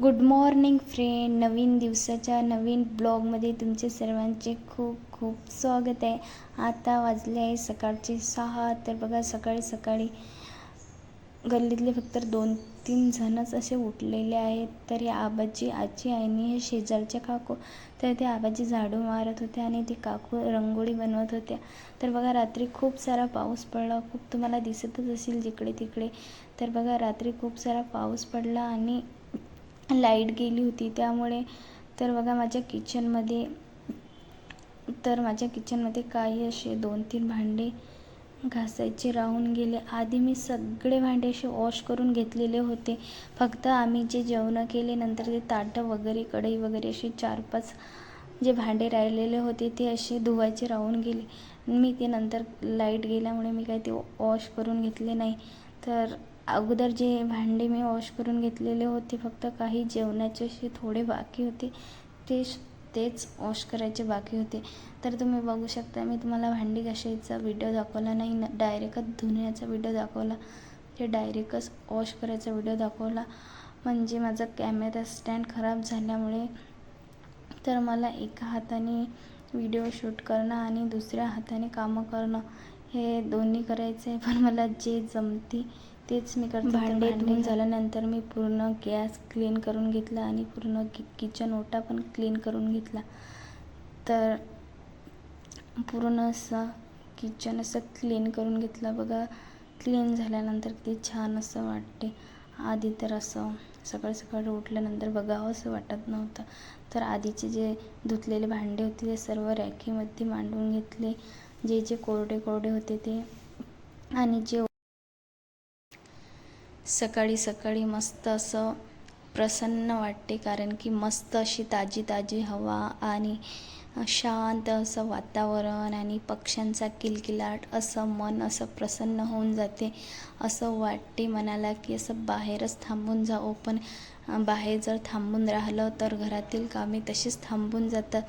Good morning friend नवीन दिवसाच्या नवीन ब्लॉगमध्ये तुमचे सर्वांचे खूप खूप स्वागत आहे. आता वाजले आहे सकाळचे सहा. तर बघा सकाळी सकाळी गल्लीतले फक्त दोन तीन जणच असे उठलेले आहेत. तर हे आबाजी आजी आईने हे शेजारच्या काकू. तर ते आबाजी झाडू मारत होते आणि ते काकू रंगोळी बनवत होत्या. तर बघा रात्री खूप सारा पाऊस पडला. खूप तुम्हाला दिसतच असेल जिकडे तिकडे तर बघा रात्री खूप सारा पाऊस पडला आणि लाइट गेली होती. त्यामुळे तर बघा माझ्या किचनमध्ये तर माझ्या किचनमध्ये काही असे दोन तीन भांडे घासायचे राहून गेले. आधी मी सगळे भांडे असे वॉश करून घेतलेले होते. फक्त आम्ही जे जेवणं केले नंतर ते ताटं वगैरे कढई वगैरे असे चार पाच जे भांडे राहिलेले होते ते असे धुवायचे राहून गेले. मी ते नंतर लाइट गेल्यामुळे मी काही ते वॉश करून घेतले नाही. तर अगोदर जे भांडे मी वॉश करून घेतलेले होते फक्त काही जेवणाचे असे थोडे बाकी होते ते तेच वॉश करायचे बाकी होते. तर तुम्ही बघू शकता मी तुम्हाला भांडी घासायचा व्हिडिओ दाखवला नाही ना डायरेक्टच धुण्याचा व्हिडिओ दाखवला. ते डायरेक्टच वॉश करायचा व्हिडिओ दाखवला. म्हणजे माझा कॅमेरा स्टँड खराब झाल्यामुळे तर मला एका हाताने व्हिडिओ शूट करणं आणि दुसऱ्या हाताने कामं करणं हे दोन्ही करायचं आहे पण मला जे जमते तेच मी करते भांडे धुवून झाल्यानंतर मी पूर्ण गॅस क्लीन करून घेतला आणि पूर्ण कि किचन ओटा पण क्लीन करून घेतला. तर पूर्ण असं किचन असं क्लीन करून घेतलं बघा. क्लीन झाल्यानंतर किती छान असं वाटते. आधी तर असं सकाळी सकाळी उठल्यानंतर बघावं असं वाटत नव्हतं. तर आधीचे जे धुतलेले भांडे होते ते सर्व रॅकीमध्ये मांडून घेतले. जे जे कोरडे कोरडे होते ते. आणि जे सकाळी सकाळी मस्त असं प्रसन्न वाटते कारण की मस्त अशी ताजी ताजी हवा आणि शांत असं वातावरण आणि पक्ष्यांचा किलकिलाट असं मन असं प्रसन्न होऊन जाते. असं वाटते मनाला की असं बाहेरच थांबून जावं पण बाहेर जर थांबून राहिलं तर घरातील कामे तशीच थांबून जातात.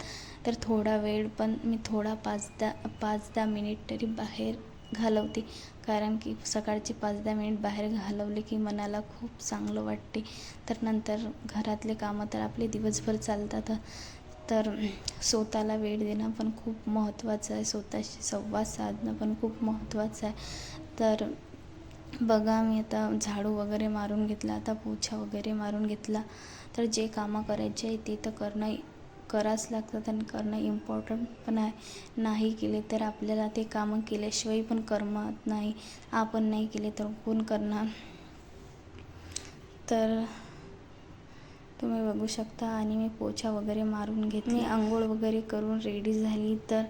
तर थोडा वेळ पण मी थोडा पाच दहा पाच दहा मिनिट तरी बाहेर घालवते. कारण की सकाळचे पाच दहा मिनिट बाहेर घालवले की मनाला खूप चांगलं वाटते. तर नंतर घरातले कामं तर आपले दिवसभर चालतात. तर स्वतःला वेळ देणं पण खूप महत्त्वाचं आहे. स्वतःशी संवाद साधणं पण खूप महत्त्वाचं आहे. तर बघा मी आता झाडू वगैरे मारून घेतला आता पोछा वगैरे मारून घेतला. तर जे कामं करायचे आहे ते तर करणं करावंच लागतात आणि करणं इम्पॉर्टंट पण आहे नाही केले तर आपल्याला ते कामं केल्याशिवाय पण करमत नाही. आपण नाही केले तर कोण करणार? तर तुम्ही बघू शकता आणि मी पोछा वगैरे मारून घेतली. आंघोळ वगैरे करून रेडी झाली तर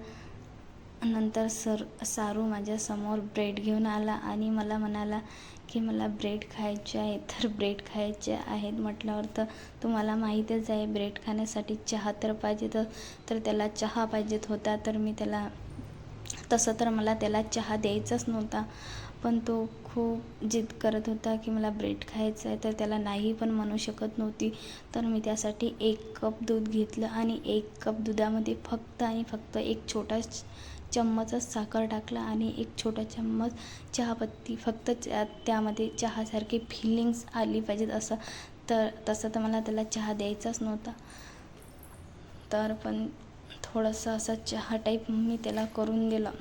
नंतर सर सारू माझ्यासमोर ब्रेड घेऊन आला आणि मला म्हणाला की मला ब्रेड खायचे आहे तर ब्रेड खायचे आहेत म्हटल्यावर तर तुम्हाला माहीतच आहे ब्रेड खाण्यासाठी चहा तर पाहिजे तर तर त्याला चहा पाहिजेत होता तर मी त्याला तसं तर मला त्याला चहा द्यायचाच नव्हता. पण तो खूप जिद करत होता की मला ब्रेड खायचं आहे तर त्याला नाही पण म्हणू शकत नव्हती. तर मी त्यासाठी एक कप दूध घेतलं आणि एक कप दुधामध्ये फक्त आणि फक्त एक छोटा चम्मचच साखर टाकला आणि एक छोटा चम्मच चहापत्ती. फक्त त्या त्यामध्ये चहासारखी फिलिंग्स आली पाहिजेत असं. तर तसं तर मला त्याला चहा द्यायचाच नव्हता. तर पण थोडंसं असं चहा टाईप मी त्याला करून दिलं.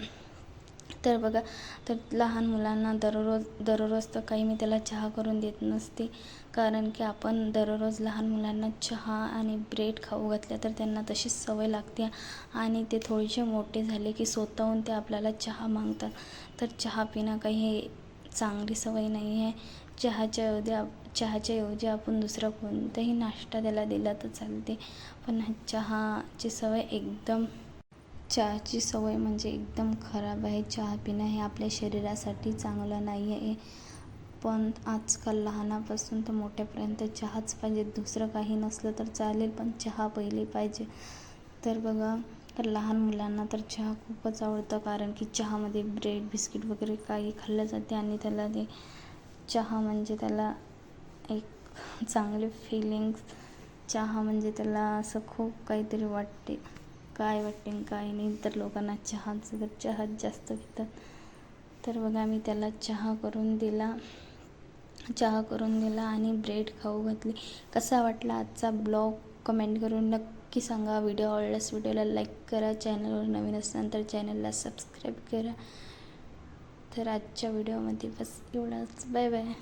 तर बघा तर लहान मुलांना दररोज दररोज तर काही मी त्याला चहा करून देत नसते. कारण की आपण दररोज लहान मुलांना चहा आणि ब्रेड खाऊ घातल्या तर त्यांना तशीच सवय लागते आणि ते थोडेसे मोठे झाले की स्वतःहून ते आपल्याला चहा मागतात. तर चहा पिणं काही हे चांगली सवय नाही आहे. चहाच्या ऐवजी चहाच्या ऐवजी आपण दुसरा कोणताही नाश्ता त्याला दिला तर चालते. पण चहाची सवय एकदम चहाची सवय म्हणजे एकदम खराब आहे. चहा पिणं हे आपल्या शरीरासाठी चांगलं नाही आहे. पण आजकाल लहानापासून तर मोठ्यापर्यंत चहाच पाहिजे. दुसरं काही नसलं तर चालेल पण चहा पहिले पाहिजे. तर बघा तर लहान मुलांना तर चहा खूपच आवडतं कारण की चहामध्ये ब्रेड बिस्किट वगैरे काही खाल्लं जाते आणि त्याला ते चहा म्हणजे त्याला एक चांगले फिलिंग्स चहा म्हणजे त्याला असं खूप काहीतरी वाटते. काय वाटते काय नाही तर लोकांना चहाचं जर चहाच जास्त घेतात तर बघा मी त्याला चहा करून दिला. चहा करून दिला आणि ब्रेड खाऊ घातली. कसा वाटला आजचा ब्लॉग? कमेंट करून नक्की सांगा. व्हिडिओ आवडल्यास व्हिडिओला लाईक करा. चॅनलवर नवीन असताना तर चॅनलला सबस्क्राईब करा. तर आजच्या व्हिडिओमध्ये बस एवढाच. Bye bye.